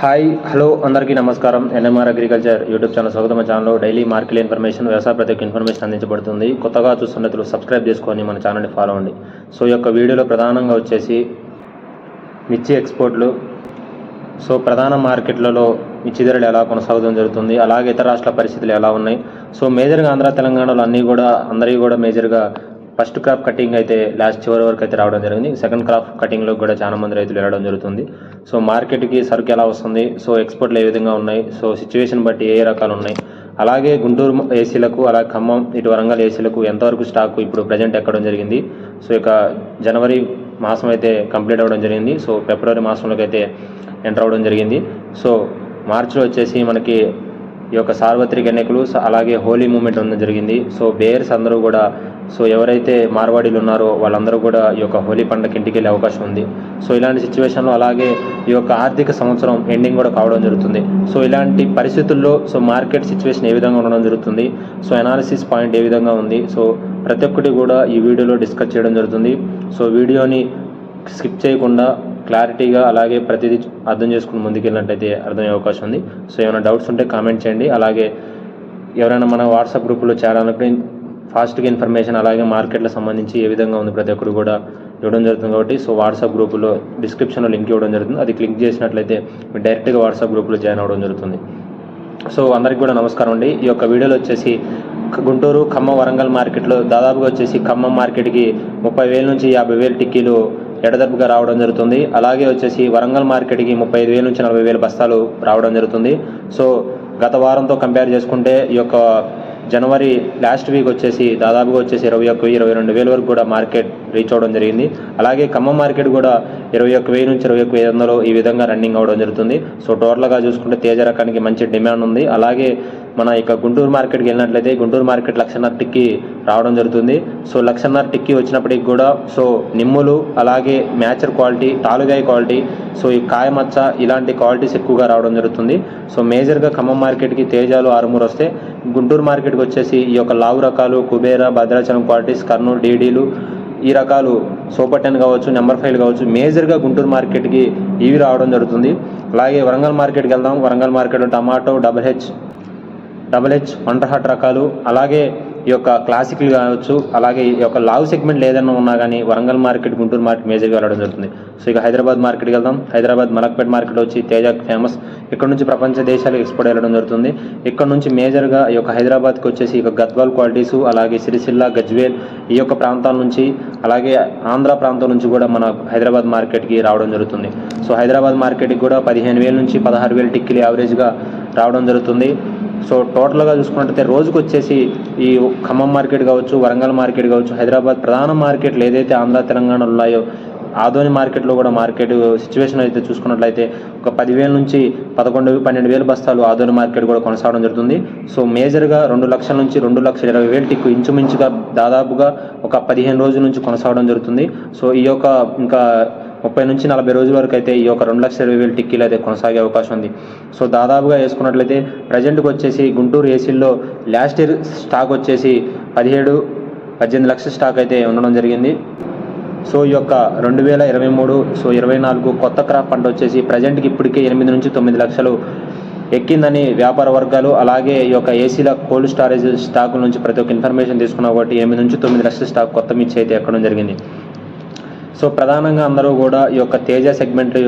Hi hello అందరికీ నమస్కారం. NMR agriculture YouTube channel స్వాగతం. ఛానల్లో డైలీ మార్కెట్ ఇన్ఫర్మేషన్ వ్యవసాయ ప్రతి ఒక్క ఇన్ఫర్మేషన్ అందించబడుతుంది. కొత్తగా చూస్తున్నట్లు సబ్స్క్రైబ్ చేసుకొని మన ఛానల్ని ఫాలో అవ్వండి. సో ఈ యొక్క వీడియోలో ప్రధానంగా వచ్చేసి మిర్చి ఎక్స్పోర్ట్లు. సో ప్రధాన మార్కెట్లలో మిర్చి ధరలు ఎలా కొనసాగడం జరుగుతుంది అలాగే ఇతర రాష్ట్రాల పరిస్థితులు ఎలా ఉన్నాయి. సో మేజర్గా ఆంధ్ర తెలంగాణలో అన్నీ కూడా అందరికీ కూడా మేజర్గా ఫస్ట్ క్రాప్ కటింగ్ అయితే లాస్ట్ చివరి వరకు అయితే రావడం జరిగింది. సెకండ్ క్రాప్ కటింగ్లో కూడా చాలా మంది రైతులు వెళ్ళడం జరుగుతుంది. సో మార్కెట్కి సరుకు ఎలా వస్తుంది? సో ఎక్స్పోర్ట్లు ఏ విధంగా ఉన్నాయి? సో సిచ్యువేషన్ బట్టి ఏ రకాలు ఉన్నాయి? అలాగే గుంటూరు ఏసీలకు అలాగే ఖమ్మం ఇటు వరంగల్ ఏసీలకు ఎంతవరకు స్టాక్ ఇప్పుడు ప్రజెంట్ ఎక్కడం జరిగింది? సో ఇక జనవరి మాసం అయితే కంప్లీట్ అవ్వడం జరిగింది. సో ఫిబ్రవరి మాసంలోకి అయితే ఎంటర్ అవ్వడం జరిగింది. సో మార్చిలో వచ్చేసి మనకి ఈ యొక్క సార్వత్రిక ఎన్నికలు అలాగే హోలీ మూమెంట్ ఉండడం జరిగింది. సో బేర్స్ అందరూ కూడా సో ఎవరైతే మార్వాడీలు ఉన్నారో వాళ్ళందరూ కూడా ఈ యొక్క హోలీ పండుగకి ఇంటికి వెళ్ళే అవకాశం ఉంది. సో ఇలాంటి సిచ్యువేషన్లో అలాగే ఈ యొక్క ఆర్థిక సంవత్సరం ఎండింగ్ కూడా కావడం జరుగుతుంది. సో ఇలాంటి పరిస్థితుల్లో సో మార్కెట్ సిచ్యువేషన్ ఏ విధంగా ఉండడం జరుగుతుంది? సో అనాలిసిస్ పాయింట్ ఏ విధంగా ఉంది? సో ప్రతి ఒక్కటి కూడా ఈ వీడియోలో డిస్కస్ చేయడం జరుగుతుంది. సో వీడియోని స్కిప్ చేయకుండా క్లారిటీగా అలాగే ప్రతిదీ అర్థం చేసుకుని ముందుకెళ్ళినట్టయితే అర్థమయ్యే అవకాశం ఉంది. సో ఏమైనా డౌట్స్ ఉంటే కామెంట్ చేయండి. అలాగే ఎవరైనా మన వాట్సాప్ గ్రూప్లో చేరాలనుకుంటే ఫాస్ట్గా ఇన్ఫర్మేషన్ అలాగే మార్కెట్లకు సంబంధించి ఏ విధంగా ఉంది ప్రతి ఒక్కరు కూడా ఇవ్వడం జరుగుతుంది కాబట్టి సో వాట్సాప్ గ్రూపులో డిస్క్రిప్షన్లో లింక్ ఇవ్వడం జరుగుతుంది. అది క్లిక్ చేసినట్లయితే మీరు డైరెక్ట్గా వాట్సాప్ గ్రూపులో జాయిన్ అవ్వడం జరుగుతుంది. సో అందరికి కూడా నమస్కారం అండి. ఈ యొక్క వీడియోలో వచ్చేసి గుంటూరు ఖమ్మం వరంగల్ మార్కెట్లో దాదాపుగా వచ్చేసి ఖమ్మం మార్కెట్కి ముప్పై వేల నుంచి యాభై వేల టిక్కీలు ఎడదెబ్బగా రావడం జరుగుతుంది. అలాగే వచ్చేసి వరంగల్ మార్కెట్కి ముప్పై ఐదు వేల నుంచి నలభై వేల బస్తాలు రావడం జరుగుతుంది. సో గత వారంతో కంపేర్ చేసుకుంటే ఈ యొక్క జనవరి లాస్ట్ వీక్ వచ్చేసి దాదాపుగా వచ్చేసి ఇరవై ఒక్క వెయ్యి ఇరవై రెండు వేల వరకు కూడా మార్కెట్ రీచ్ అవ్వడం జరిగింది. అలాగే ఖమ్మం మార్కెట్ కూడా ఇరవై ఒక్క వెయ్యి నుంచి ఇరవై ఒక్క వెయ్యి వందలు ఈ విధంగా రన్నింగ్ అవ్వడం జరుగుతుంది. సో టోటల్గా చూసుకుంటే తేజ రకానికి మంచి డిమాండ్ ఉంది. అలాగే మన ఇక గుంటూరు మార్కెట్కి వెళ్ళినట్లయితే గుంటూరు మార్కెట్ లక్షన్నర టిక్కి రావడం జరుగుతుంది. సో లక్షన్నర టిక్కి వచ్చినప్పటికి కూడా సో నిమ్ములు అలాగే మ్యాచర్ క్వాలిటీ తాలుగాయ క్వాలిటీ సో ఈ కాయమచ్చ ఇలాంటి క్వాలిటీస్ ఎక్కువగా రావడం జరుగుతుంది. సో మేజర్గా ఖమ్మం మార్కెట్కి తేజాలు ఆరుమూరు వస్తే గుంటూరు మార్కెట్కి వచ్చేసి ఈ యొక్క లావు రకాలు కుబేర భద్రాచలం క్వాలిటీస్ కర్నూలు డీడీలు ఈ రకాలు సూపర్ టెన్ కావచ్చు నెంబర్ ఫైవ్ కావచ్చు మేజర్గా గుంటూరు మార్కెట్కి ఇవి రావడం జరుగుతుంది. అలాగే వరంగల్ మార్కెట్కి వెళ్దాం. వరంగల్ మార్కెట్లో tomato double H double H wonder heart రకాలు. అలాగే ఈ యొక్క క్లాసిక్లు కావచ్చు అలాగే ఈ యొక్క లావు సెగ్మెంట్ ఏదైనా ఉన్నా కానీ వరంగల్ మార్కెట్ గుంటూరు మార్కెట్ మేజర్గా వెళ్ళడం జరుగుతుంది. సో ఇక హైదరాబాద్ మార్కెట్కి వెళ్దాం. హైదరాబాద్ మలక్పేట్ మార్కెట్ వచ్చి తేజ ఫేమస్ ఇక్కడ నుంచి ప్రపంచ దేశాలు ఎక్స్పోర్ట్ వెళ్ళడం జరుగుతుంది. ఇక్కడ నుంచి మేజర్గా ఈ యొక్క హైదరాబాద్కి వచ్చేసి ఇక గద్వాల్ క్వాలిటీసు అలాగే సిరిసిల్ల గజ్వేల్ ఈ యొక్క ప్రాంతాల నుంచి అలాగే ఆంధ్ర ప్రాంతం నుంచి కూడా మన హైదరాబాద్ మార్కెట్కి రావడం జరుగుతుంది. సో హైదరాబాద్ మార్కెట్కి కూడా పదిహేను వేల నుంచి పదహారు వేల టిక్కిలు యావరేజ్గా రావడం జరుగుతుంది. సో టోటల్గా చూసుకున్నట్టయితే రోజుకు వచ్చేసి ఈ ఖమ్మం మార్కెట్ కావచ్చు వరంగల్ మార్కెట్ కావచ్చు హైదరాబాద్ ప్రధాన మార్కెట్లు ఏదైతే ఆంధ్ర తెలంగాణలో ఉన్నాయో ఆదోని మార్కెట్లో కూడా మార్కెట్ సిచ్యువేషన్ అయితే చూసుకున్నట్లయితే ఒక పదివేల నుంచి పదకొండు పన్నెండు వేల బస్తాలు ఆదోని మార్కెట్ కూడా కొనసాగడం జరుగుతుంది. సో మేజర్గా రెండు లక్షల నుంచి రెండు లక్షల ఇరవై వేలు టిక్కు ఇంచుమించుగా దాదాపుగా ఒక పదిహేను రోజుల నుంచి కొనసాగడం జరుగుతుంది. సో ఈ యొక్క ఇంకా ముప్పై నుంచి నలభై రోజుల వరకు అయితే ఈ యొక్క రెండు లక్షల ఇరవై వేలు టిక్కీలు అయితే కొనసాగే అవకాశం ఉంది. సో దాదాపుగా వేసుకున్నట్లయితే ప్రజెంట్కి వచ్చేసి గుంటూరు ఏసీల్లో లాస్ట్ ఇయర్ స్టాక్ వచ్చేసి పదిహేడు పద్దెనిమిది లక్షల స్టాక్ అయితే ఉండడం జరిగింది. సో ఈ యొక్క రెండు వేల ఇరవై మూడు సో ఇరవై నాలుగు కొత్త క్రాప్ పంట వచ్చేసి ప్రజెంట్కి ఇప్పటికే ఎనిమిది నుంచి తొమ్మిది లక్షలు ఎక్కిందని వ్యాపార వర్గాలు అలాగే ఈ యొక్క ఏసీల కోల్డ్ స్టారేజ్ స్టాక్ నుంచి ప్రతి ఒక్క ఇన్ఫర్మేషన్ తీసుకున్నా కాబట్టి ఎనిమిది నుంచి తొమ్మిది లక్షల స్టాక్ కొత్త మిర్చి అయితే ఎక్కడం జరిగింది. సో ప్రధానంగా అందరూ కూడా ఈ యొక్క తేజ సెగ్మెంట్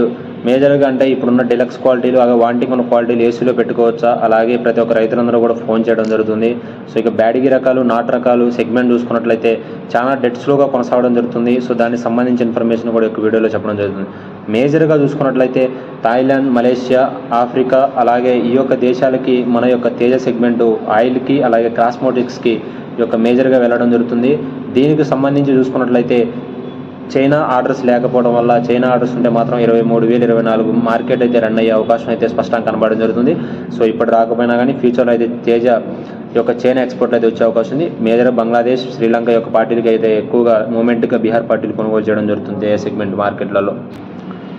మేజర్గా అంటే ఇప్పుడున్న డిలక్స్ క్వాలిటీలు అలాగే వాంటింగ్ ఉన్న క్వాలిటీలు ఏసీలో పెట్టుకోవచ్చా? అలాగే ప్రతి ఒక్క రైతులందరూ కూడా ఫోన్ చేయడం జరుగుతుంది. సో ఇక బ్యాడిగి రకాలు నాటు రకాలు సెగ్మెంట్ చూసుకున్నట్లయితే చాలా డెడ్ స్లోగా కొనసాగడం జరుగుతుంది. సో దానికి సంబంధించిన ఇన్ఫర్మేషన్ కూడా ఒక వీడియోలో చెప్పడం జరుగుతుంది. మేజర్గా చూసుకున్నట్లయితే థాయిలాండ్ మలేషియా ఆఫ్రికా అలాగే ఈ యొక్క దేశాలకి మన యొక్క తేజ సెగ్మెంట్ ఆయిల్కి అలాగే క్రాస్మోటిక్స్కి ఈ యొక్క మేజర్గా వెళ్ళడం జరుగుతుంది. దీనికి సంబంధించి చూసుకున్నట్లయితే చైనా ఆర్డర్స్ లేకపోవడం వల్ల చైనా ఆర్డర్స్ ఉంటే మాత్రం ఇరవై మూడు వేలు ఇరవై నాలుగు మార్కెట్ అయితే రన్ అయ్యే అవకాశం అయితే స్పష్టంగా కనబడడం జరుగుతుంది. సో ఇప్పుడు రాకపోయినా కానీ ఫ్యూచర్లో అయితే తేజ యొక్క చైనా ఎక్స్పోర్ట్ అయితే వచ్చే అవకాశం ఉంది. మేజర్ బంగ్లాదేశ్ శ్రీలంక యొక్క పార్టీలకి అయితే ఎక్కువగా మూమెంట్గా బీహార్ పార్టీలు కొనుగోలు చేయడం జరుగుతుంది ఏ సెగ్మెంట్ మార్కెట్లలో.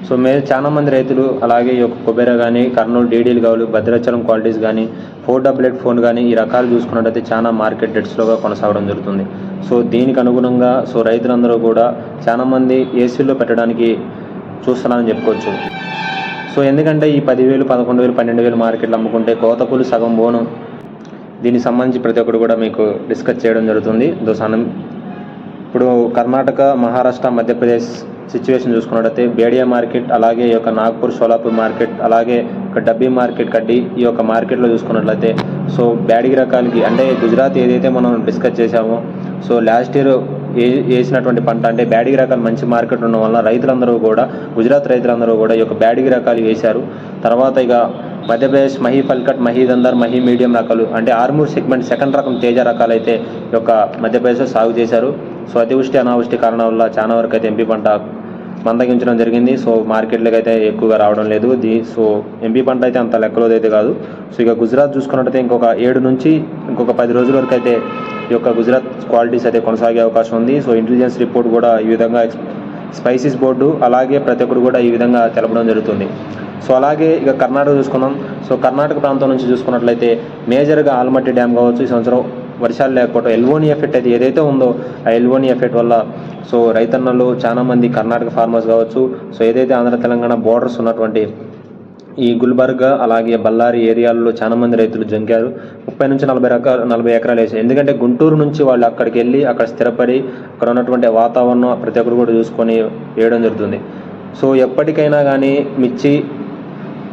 సో మే చాలా మంది రైతులు అలాగే ఈ యొక్క కొబెరా కానీ కర్నూలు డీడీలు కావాలి భద్రాచలం క్వాలిటీస్ కానీ ఫోర్ డబుల్ ఎయిట్ ఫోన్ కానీ ఈ రకాలు చూసుకున్నట్టయితే చాలా మార్కెట్ డెట్స్లోగా కొనసాగడం జరుగుతుంది. సో దీనికి అనుగుణంగా సో రైతులందరూ కూడా చాలామంది ఏసీల్లో ఏసీలో పెట్టడానికి చూస్తున్నారని చెప్పుకోవచ్చు. సో ఎందుకంటే ఈ పదివేలు పదకొండు వేలు పన్నెండు వేలు మార్కెట్లు అమ్ముకుంటే కోతకులు సగం బోను. దీనికి సంబంధించి ప్రతి ఒక్కరు కూడా మీకు డిస్కస్ చేయడం జరుగుతుంది. దోసానం ఇప్పుడు కర్ణాటక మహారాష్ట్ర మధ్యప్రదేశ్ సిచ్యువేషన్ చూసుకున్నట్టయితే బేడియా మార్కెట్ అలాగే ఈ యొక్క నాగ్పూర్ సోలాపూర్ మార్కెట్ అలాగే ఒక డబ్బీ మార్కెట్ కడ్డీ ఈ యొక్క మార్కెట్లో చూసుకున్నట్లయితే సో బ్యాడిగి రకాలకి అంటే గుజరాత్ ఏదైతే మనం డిస్కస్ చేశామో సో లాస్ట్ ఇయర్ ఏ వేసినటువంటి పంట అంటే బ్యాడిగి రకాలు మంచి మార్కెట్ ఉండడం వల్ల రైతులందరూ కూడా గుజరాత్ రైతులందరూ కూడా ఈ యొక్క బ్యాడిగి రకాలు వేశారు. తర్వాత ఇక మధ్యప్రదేశ్ మహి పల్కట్ మహీ దందర్ మహీ మీడియం రకాలు అంటే ఆర్మూర్ సెగ్మెంట్ సెకండ్ రకం తేజ రకాలు అయితే ఈ యొక్క మధ్యప్రదేశ్లో సాగు చేశారు. సో అతివృష్టి అనావృష్టి కారణం వల్ల చాలా వరకు అయితే ఎంపీ పంట మందగించడం జరిగింది. సో మార్కెట్లోకి అయితే ఎక్కువగా రావడం లేదు. దీ సో ఎంపీ పంట అయితే అంత లెక్కలోదైతే అయితే కాదు. సో ఇక గుజరాత్ చూసుకున్నట్టయితే ఇంకొక ఏడు నుంచి ఇంకొక పది రోజుల వరకు అయితే యొక్క గుజరాత్ క్వాలిటీస్ అయితే కొనసాగే అవకాశం ఉంది. సో ఇంటెలిజెన్స్ రిపోర్ట్ కూడా ఈ విధంగా స్పైసీస్ బోర్డు అలాగే ప్రతి ఒక్కరు కూడా ఈ విధంగా తెలపడం జరుగుతుంది. సో అలాగే ఇక కర్ణాటక చూసుకున్నాం సో కర్ణాటక ప్రాంతం నుంచి చూసుకున్నట్లయితే మేజర్గా ఆల్మట్టి డ్యామ్ కావచ్చు ఈ సంవత్సరం వర్షాలు లేకపోవడం ఎల్వోని ఎఫెక్ట్ అయితే ఏదైతే ఉందో ఆ ఎల్వోని ఎఫెక్ట్ వల్ల సో రైతన్నలు చాలా మంది కర్ణాటక ఫార్మర్స్ కావచ్చు సో ఏదైతే ఆంధ్ర తెలంగాణ బోర్డర్స్ ఉన్నటువంటి ఈ గుల్బర్గా అలాగే బళ్ళారి ఏరియాల్లో చాలామంది రైతులు జంకారు. ముప్పై నుంచి నలభై రకాల నలభై ఎకరాలు వేసారు ఎందుకంటే గుంటూరు నుంచి వాళ్ళు అక్కడికి వెళ్ళి అక్కడ స్థిరపడి అక్కడ ఉన్నటువంటి వాతావరణం ప్రతి ఒక్కరు కూడా చూసుకొని వేయడం జరుగుతుంది. సో ఎప్పటికైనా కానీ మిర్చి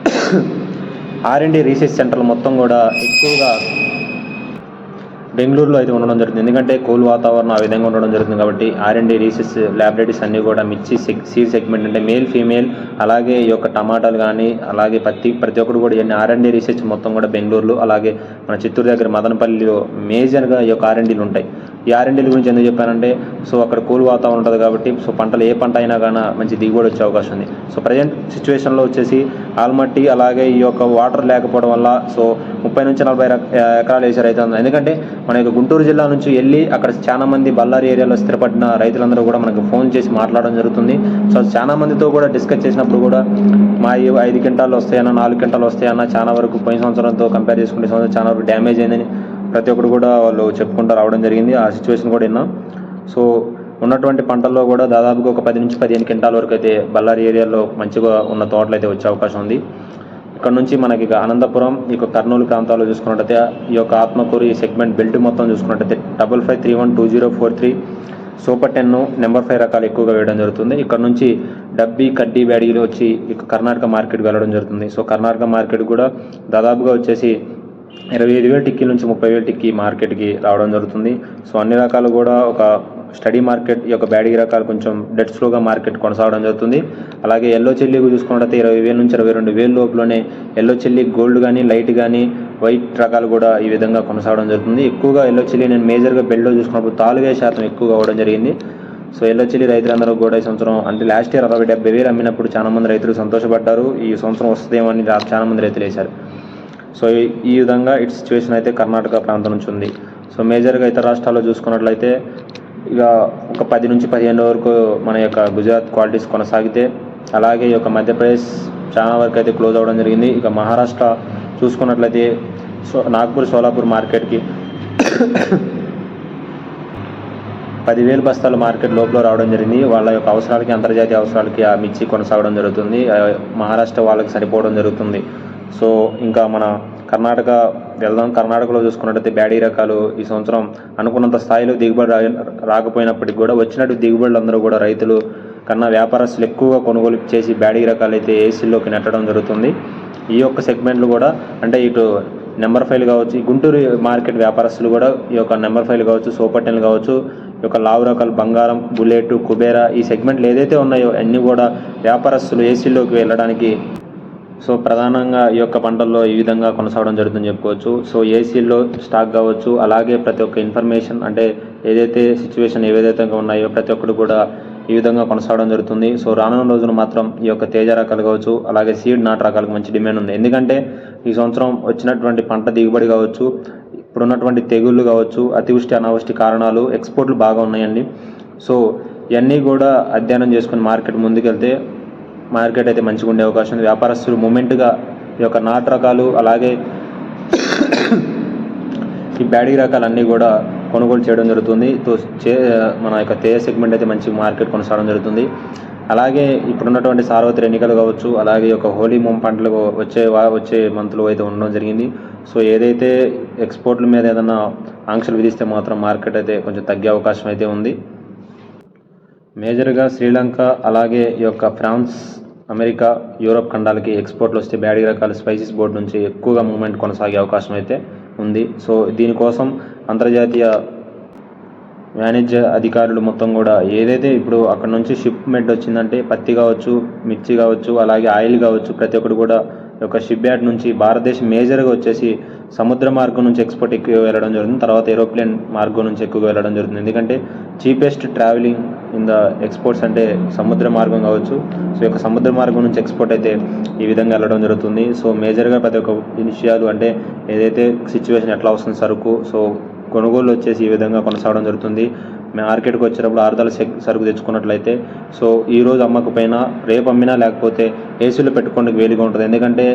ఆర్ అండ్ రీసెర్చ్ సెంటర్లు మొత్తం కూడా ఎక్కువగా బెంగళూరులో అయితే ఉండడం జరుగుతుంది. ఎందుకంటే కూల్ వాతావరణం ఆ విధంగా ఉండడం జరుగుతుంది కాబట్టి ఆర్ అండ్ రీసెర్చ్ ల్యాబొరేటరీస్ అన్నీ కూడా మిర్చి సీడ్ సెగ్మెంట్ అంటే మేల్ ఫీమేల్ అలాగే ఈ యొక్క టమాటాలు కానీ అలాగే ప్రతి ప్రతి ఒక్కరు కూడా ఇవన్నీ ఆర్ అండ్ రీసెర్చ్ మొత్తం కూడా బెంగళూరులో అలాగే మన చిత్తూరు దగ్గర మదనపల్లిలో మేజర్గా ఈ యొక్క ఆర్ అండ్ ఉంటాయి. ఈ గురించి ఎందుకు చెప్పానంటే సో అక్కడ కూల్ వాతావరణం ఉంటుంది కాబట్టి సో పంటలు ఏ పంట అయినా కానీ మంచి దిగుబడి వచ్చే అవకాశం ఉంది. సో ప్రజెంట్ సిచ్యువేషన్లో వచ్చేసి ఆల్మట్టి అలాగే ఈ యొక్క వాటర్ లేకపోవడం వల్ల సో ముప్పై నుంచి నలభై ఎకరాలు వేసే రైతు ఎందుకంటే మన యొక్క గుంటూరు జిల్లా నుంచి వెళ్ళి అక్కడ చాలా మంది బళ్ళారి ఏరియాలో స్థిరపడిన రైతులందరూ కూడా మనకు ఫోన్ చేసి మాట్లాడడం జరుగుతుంది. సో చాలా మందితో కూడా డిస్కస్ చేసినప్పుడు కూడా మా ఈ ఐదు క్వింటాలు వస్తాయన్నా నాలుగు క్వింటాలు వస్తాయన్నా చాలా వరకు పోయిన సంవత్సరంతో కంపేర్ చేసుకుంటే సంవత్సరం చాలా వరకు డ్యామేజ్ అయిందని ప్రతి ఒక్కరు కూడా వాళ్ళు చెప్పుకుంటూ రావడం జరిగింది. ఆ సిచ్యువేషన్ కూడా విన్నాం. సో ఉన్నటువంటి పంటల్లో కూడా దాదాపుగా ఒక పది నుంచి పదిహేను క్వింటాల వరకు అయితే బళ్ళారి ఏరియాలో మంచిగా ఉన్న తోటలు అయితే వచ్చే అవకాశం ఉంది. ఇక్కడ నుంచి మనకి అనంతపురం ఈ యొక్క కర్నూలు ప్రాంతాల్లో చూసుకున్నట్టయితే ఈ యొక్క ఆత్మకూరు ఈ సెగ్మెంట్ బెల్ట్ మొత్తం చూసుకున్నట్టయితే double five three one two zero four three super ten number five రకాలు ఎక్కువగా వేయడం జరుగుతుంది. ఇక్కడ నుంచి డబ్బీ కడ్డీ బ్యాడీలు వచ్చి ఇక కర్ణాటక మార్కెట్కి వెళ్ళడం జరుగుతుంది. సో కర్ణాటక మార్కెట్ కూడా దాదాపుగా వచ్చేసి ఇరవై ఐదు వేల టిక్కీ నుంచి ముప్పై వేల టిక్కీ మార్కెట్కి రావడం జరుగుతుంది. సో అన్ని రకాలు కూడా ఒక స్టడీ మార్కెట్ యొక్క బ్యాడీ రకాలు కొంచెం డెడ్ స్లోగా మార్కెట్ కొనసాగడం జరుగుతుంది. అలాగే ఎల్లో చెల్లి చూసుకున్నట్టయితే ఇరవై వేల నుంచి ఇరవై రెండు వేల లోపలనే ఎల్లో చెల్లి గోల్డ్ కానీ లైట్ కానీ వైట్ రకాలు కూడా ఈ విధంగా కొనసాగడం జరుగుతుంది. ఎక్కువగా ఎల్లో చెల్లి నేను మేజర్గా బెల్లో చూసుకున్నప్పుడు తాలుగే శాతం ఎక్కువగా అవ్వడం జరిగింది. సో ఎల్లో చెల్లి రైతులందరూ కూడా ఈ సంవత్సరం అంటే లాస్ట్ ఇయర్ అరవై డెబ్బై వేలు అమ్మినప్పుడు చాలా మంది రైతులు సంతోషపడ్డారు. ఈ సంవత్సరం వస్తుందేమో అని రా- చాలా మంది రైతులు వేశారు. సో ఈ- ఈ విధంగా ఇటు సిచ్యువేషన్ అయితే కర్ణాటక ప్రాంతం నుంచి ఉంది. సో మేజర్గా ఇతర రాష్ట్రాల్లో చూసుకున్నట్లయితే ఇక ఒక పది నుంచి పదిహేను వరకు మన యొక్క గుజరాత్ క్వాలిటీస్ కొనసాగితే అలాగే ఈ యొక్క మధ్యప్రదేశ్ చాలా వరకు అయితే క్లోజ్ అవ్వడం జరిగింది. ఇక మహారాష్ట్ర చూసుకున్నట్లయితే సో నాగ్పూర్ సోలాపూర్ మార్కెట్కి పదివేలు బస్తాలు మార్కెట్ లోపల రావడం జరిగింది. వాళ్ళ యొక్క అవసరాలకి అంతర్జాతీయ అవసరాలకి ఆ మిర్చి కొనసాగడం జరుగుతుంది. మహారాష్ట్ర వాళ్ళకి సరిపోవడం జరుగుతుంది. సో ఇంకా మన కర్ణాటక వెళ్దాం. కర్ణాటకలో చూసుకున్నట్టయితే బ్యాడీ రకాలు ఈ సంవత్సరం అనుకున్నంత స్థాయిలో దిగుబడి రా- రాకపోయినప్పటికీ కూడా వచ్చినట్టు దిగుబడులు అందరూ కూడా రైతులు కన్నా వ్యాపారస్తులు ఎక్కువగా కొనుగోలు చేసి బ్యాడీ రకాలు అయితే ఏసీలోకి నెట్టడం జరుగుతుంది. ఈ యొక్క సెగ్మెంట్లు కూడా అంటే ఇటు నెంబర్ ఫైల్ కావచ్చు గుంటూరు మార్కెట్ వ్యాపారస్తులు కూడా ఈ యొక్క నెంబర్ ఫైల్ కావచ్చు సూపర్ టెన్ కావచ్చు ఈ యొక్క లావు రకాలు బంగారం బుల్లెట్ కుబేరా ఈ సెగ్మెంట్లు ఏదైతే ఉన్నాయో అన్నీ కూడా వ్యాపారస్తులు ఏసీలోకి వెళ్ళడానికి సో ప్రధానంగా ఈ యొక్క పంటల్లో ఈ విధంగా కొనసాగడం జరుగుతుందని చెప్పుకోవచ్చు. సో ఏసీల్లో స్టాక్ కావచ్చు అలాగే ప్రతి ఒక్క ఇన్ఫర్మేషన్ అంటే ఏదైతే సిచ్యువేషన్ ఏదైతే ఉన్నాయో ప్రతి ఒక్కరు కూడా ఈ విధంగా కొనసాగడం జరుగుతుంది. సో రానున్న రోజున మాత్రం ఈ యొక్క తేజ రకాలు కావచ్చు అలాగే సీడ్ నాటు రకాలకు మంచి డిమాండ్ ఉంది. ఎందుకంటే ఈ సంవత్సరం వచ్చినటువంటి పంట దిగుబడి కావచ్చు ఇప్పుడున్నటువంటి తెగుళ్ళు కావచ్చు అతివృష్టి అనావృష్టి కారణాలు ఎక్స్పోర్ట్లు బాగా ఉన్నాయండి. సో ఇవన్నీ కూడా అధ్యయనం చేసుకుని మార్కెట్ ముందుకెళ్తే మార్కెట్ అయితే మంచిగా ఉండే అవకాశం ఉంది. వ్యాపారస్తులు మూమెంట్గా ఈ యొక్క నాటు రకాలు అలాగే ఈ బ్యాడీ రకాలు అన్నీ కూడా కొనుగోలు చేయడం జరుగుతుంది. తో చే మన యొక్క తేజ సెగ్మెంట్ అయితే మంచి మార్కెట్ కొనసాగడం జరుగుతుంది. అలాగే ఇప్పుడున్నటువంటి సార్వత్రిక ఎన్నికలు కావచ్చు అలాగే ఒక యొక్క హోలీ మూమ్ పంటలు వచ్చే వచ్చే మంత్లో అయితే ఉండడం జరిగింది. సో ఏదైతే ఎక్స్పోర్ట్ల మీద ఏదైనా ఆంక్షలు విధిస్తే మాత్రం మార్కెట్ అయితే కొంచెం తగ్గే అవకాశం అయితే ఉంది. మేజర్గా శ్రీలంక అలాగే ఈ యొక్క ఫ్రాన్స్ అమెరికా యూరోప్ ఖండాలకి ఎక్స్పోర్ట్లు వస్తే బ్యాడీ రకాల స్పైసెస్ బోర్డు నుంచి ఎక్కువగా మూవ్మెంట్ కొనసాగే అవకాశం అయితే ఉంది. సో దీనికోసం అంతర్జాతీయ వాణిజ్య అధికారులు మొత్తం కూడా ఏదైతే ఇప్పుడు అక్కడ నుంచి షిప్మెంట్ వచ్చిందంటే పత్తి కావచ్చు మిర్చి కావచ్చు అలాగే ఆయిల్ కావచ్చు ప్రతి ఒక్కటి కూడా ఒక యొక్క షిప్ యార్డ్ నుంచి భారతదేశం మేజర్గా వచ్చేసి సముద్ర మార్గం నుంచి ఎక్స్పోర్ట్ ఎక్కువ వెళ్ళడం జరుగుతుంది. తర్వాత ఏరోప్లేన్ మార్గం నుంచి ఎక్కువగా వెళ్ళడం జరుగుతుంది. ఎందుకంటే cheapest travelling in the exports అంటే సముద్ర మార్గం కావచ్చు. సో యొక్క సముద్ర మార్గం నుంచి ఎక్స్పోర్ట్ అయితే ఈ విధంగా వెళ్ళడం జరుగుతుంది. సో మేజర్గా ప్రతి ఒక్క విషయాలు అంటే ఏదైతే సిచ్యువేషన్ ఎట్లా వస్తుంది సరుకు సో కొనుగోలు వచ్చేసి ఈ విధంగా కొనసాగడం జరుగుతుంది. మార్కెట్కి వచ్చేటప్పుడు ఆరుదల సరుకు తెచ్చుకున్నట్లయితే సో ఈ రోజు అమ్మకపోయినా రేపు అమ్మినా లేకపోతే ఏసీలో పెట్టుకోవడానికి వేలుగా ఉంటుంది. ఎందుకంటే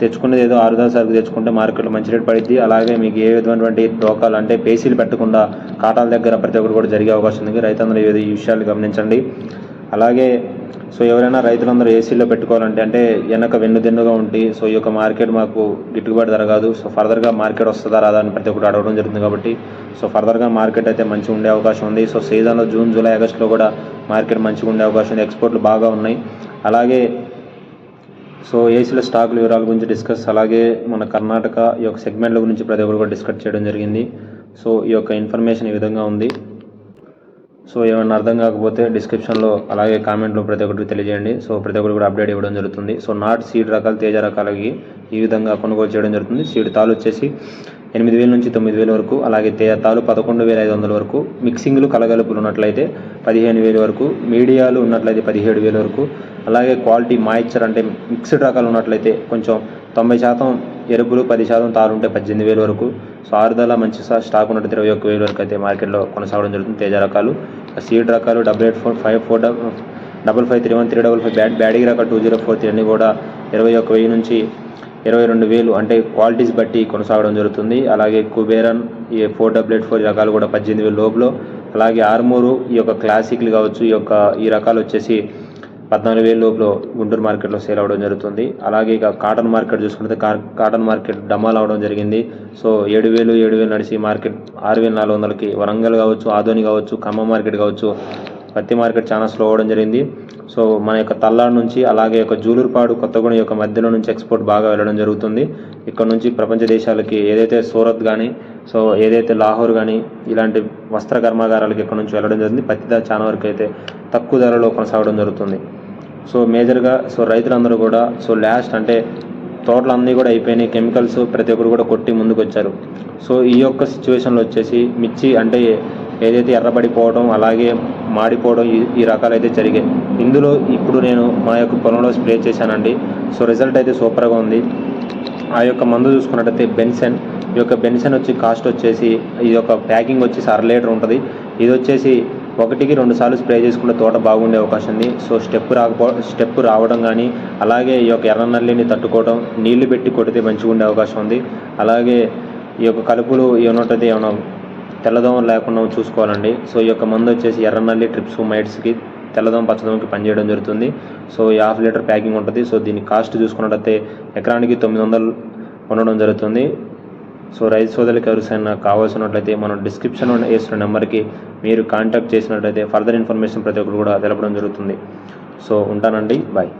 తెచ్చుకునేది ఏదో ఆరుదల సరుకు తెచ్చుకుంటే మార్కెట్లో మంచి రేట్ పడిద్ది. అలాగే మీకు ఏ విధమైనటువంటి డోకాలు అంటే పేసీలు పెట్టకుండా కాటాల దగ్గర ప్రతి ఒక్కరు కూడా జరిగే అవకాశం ఉంది. రైతులందరూ ఈ ఈ విషయాలు గమనించండి. అలాగే సో ఎవరైనా రైతులందరూ ఏసీలో పెట్టుకోవాలంటే అంటే వెనక వెన్నుదెన్నుగా ఉండి సో ఈ యొక్క మార్కెట్ మాకు గిట్టుబాటు ధర కాదు. సో ఫర్దర్గా మార్కెట్ వస్తుందా రాదా అని ప్రతి ఒక్కటి అడగడం జరుగుతుంది కాబట్టి సో ఫర్దర్గా మార్కెట్ అయితే మంచిగా ఉండే అవకాశం ఉంది. సో సీజన్లో జూన్ జూలై ఆగస్టులో కూడా మార్కెట్ మంచిగా ఉండే అవకాశం ఉంది. ఎక్స్పోర్ట్లు బాగా ఉన్నాయి. అలాగే సో ఏసీల స్టాకుల వివరాల గురించి డిస్కస్ అలాగే మన కర్ణాటక ఈ యొక్క సెగ్మెంట్ల గురించి ప్రతి ఒక్కరు కూడా డిస్కస్ చేయడం జరిగింది. సో ఈ యొక్క ఇన్ఫర్మేషన్ ఈ విధంగా ఉంది. సో ఏమైనా అర్థం కాకపోతే డిస్క్రిప్షన్లో అలాగే కామెంట్లో ప్రతి ఒక్కరికి తెలియజేయండి. సో ప్రతి ఒక్కరు కూడా అప్డేట్ ఇవ్వడం జరుగుతుంది. సో నాట్ సీడ్ రకాలు తేజ రకాలకి ఈ విధంగా కొనుగోలు చేయడం జరుగుతుంది. సీడ్ తాలు వచ్చేసి ఎనిమిది వేల నుంచి తొమ్మిది వేల వరకు అలాగే తేజ తాలు పదకొండు వేల ఐదు వందల వరకు మిక్సింగ్లు కలగలుపులు ఉన్నట్లయితే పదిహేను వేల వరకు మీడియాలు ఉన్నట్లయితే పదిహేడు వేల వరకు అలాగే క్వాలిటీ మాయిశ్చర్ అంటే మిక్స్డ్ రకాలు ఉన్నట్లయితే కొంచెం తొంభై శాతం ఎరుపులు పది శాతం తారు ఉంటే పద్దెనిమిది వేల వరకు సో ఆరుదల మంచి స్టాక్ ఉన్నట్టు ఇరవై ఒక్క వేల వరకు అయితే మార్కెట్లో కొనసాగడం జరుగుతుంది. తేజ రకాలు సీడ్ రకాలు double eight four five four double five three one three double five bad బ్యాడీ రకాలు టూ జీరో ఫోర్ త్రీ అన్నీ కూడా ఇరవై ఒక్క వెయ్యి నుంచి ఇరవై రెండు వేలు అంటే క్వాలిటీస్ బట్టి కొనసాగడం జరుగుతుంది. అలాగే కుబేరన్ ఈ ఫోర్ డబుల్ ఎయిట్ ఫోర్ రకాలు కూడా పద్దెనిమిది వేలు లోపులో. అలాగే ఆర్మూరు ఈ యొక్క క్లాసిక్లు కావచ్చు ఈ యొక్క ఈ రకాలు వచ్చేసి పద్నాలుగు వేల లోపల గుంటూరు మార్కెట్లో సేల్ అవ్వడం జరుగుతుంది. అలాగే ఇక కాటన్ మార్కెట్ చూసుకుంటే కా- కాటన్ మార్కెట్ డమాల్ అవడం జరిగింది. సో ఏడు వేలు ఏడు వేలు నడిచి మార్కెట్ ఆరు వేల నాలుగు వందలకి వరంగల్ కావచ్చు ఆదోని కావచ్చు ఖమ్మం మార్కెట్ కావచ్చు పత్తి మార్కెట్ చాలా స్లో అవ్వడం జరిగింది. సో మన యొక్క తల్లాడు నుంచి అలాగే యొక్క జూలూరుపాడు కొత్తగూడెం యొక్క మధ్యలో నుంచి ఎక్స్పోర్ట్ బాగా వెళ్ళడం జరుగుతుంది. ఇక్కడ నుంచి ప్రపంచ దేశాలకి ఏదైతే సూరత్ కానీ సో ఏదైతే లాహోర్ కానీ ఇలాంటి వస్త్ర కర్మాగారాలకి ఇక్కడ నుంచి వెళ్ళడం జరిగింది. పత్తి ధర చాలా వరకు అయితే తక్కువ ధరలో కొనసాగడం జరుగుతుంది. సో మేజర్గా సో రైతులందరూ కూడా సో లాస్ట్ అంటే తోటలు అన్నీ కూడా అయిపోయినాయి. కెమికల్స్ ప్రతి ఒక్కరు కూడా కొట్టి ముందుకు వచ్చారు సో ఈ యొక్క సిచ్యువేషన్లో వచ్చేసి మిర్చి అంటే ఏదైతే ఎర్రబడిపోవడం అలాగే మాడిపోవడం ఈ రకాలు అయితే జరిగాయి. ఇందులో ఇప్పుడు నేను మా యొక్క పొలంలో స్ప్రే చేశానండి. సో రిజల్ట్ అయితే సూపర్గా ఉంది. ఆ యొక్క మందు చూసుకున్నట్టయితే బెన్సన్. ఈ యొక్క బెన్సన్ వచ్చి కాస్ట్ వచ్చేసి ఈ యొక్క ప్యాకింగ్ వచ్చేసి అర లీటర్ ఉంటుంది. ఇది వచ్చేసి ఒకటికి రెండు సార్లు స్ప్రే చేసుకుంటే తోట బాగుండే అవకాశం ఉంది. సో స్టెప్ రాకపో స్టెప్ రావడం కానీ అలాగే ఈ యొక్క ఎర్ర నల్లిని తట్టుకోవడం నీళ్ళు పెట్టి కొడితే మంచిగా ఉండే అవకాశం ఉంది. అలాగే ఈ యొక్క కలుపులు ఏమన్నట్టయితే ఏమైనా తెల్లదోమ లేకుండా చూసుకోవాలండి. సో ఈ యొక్క మందు వచ్చేసి ఎర్రనల్లి ట్రిప్స్ మైట్స్కి తెల్లదోమ పచ్చదోమకి పనిచేయడం జరుగుతుంది. సో ఈ హాఫ్ లీటర్ ప్యాకింగ్ ఉంటుంది. సో దీని కాస్ట్ చూసుకున్నట్టయితే ఎకరానికి తొమ్మిది వందలు ఉండడం జరుగుతుంది. సో రైతు సోదరులకు ఎవరికైనా కావాల్సినట్లయితే మనం డిస్క్రిప్షన్ వేసిన నెంబర్కి మీరు కాంటాక్ట్ చేసినట్లయితే ఫర్దర్ ఇన్ఫర్మేషన్ ప్రతి ఒక్కరు కూడా తెలపడం జరుగుతుంది. సో ఉంటానండి. బాయ్.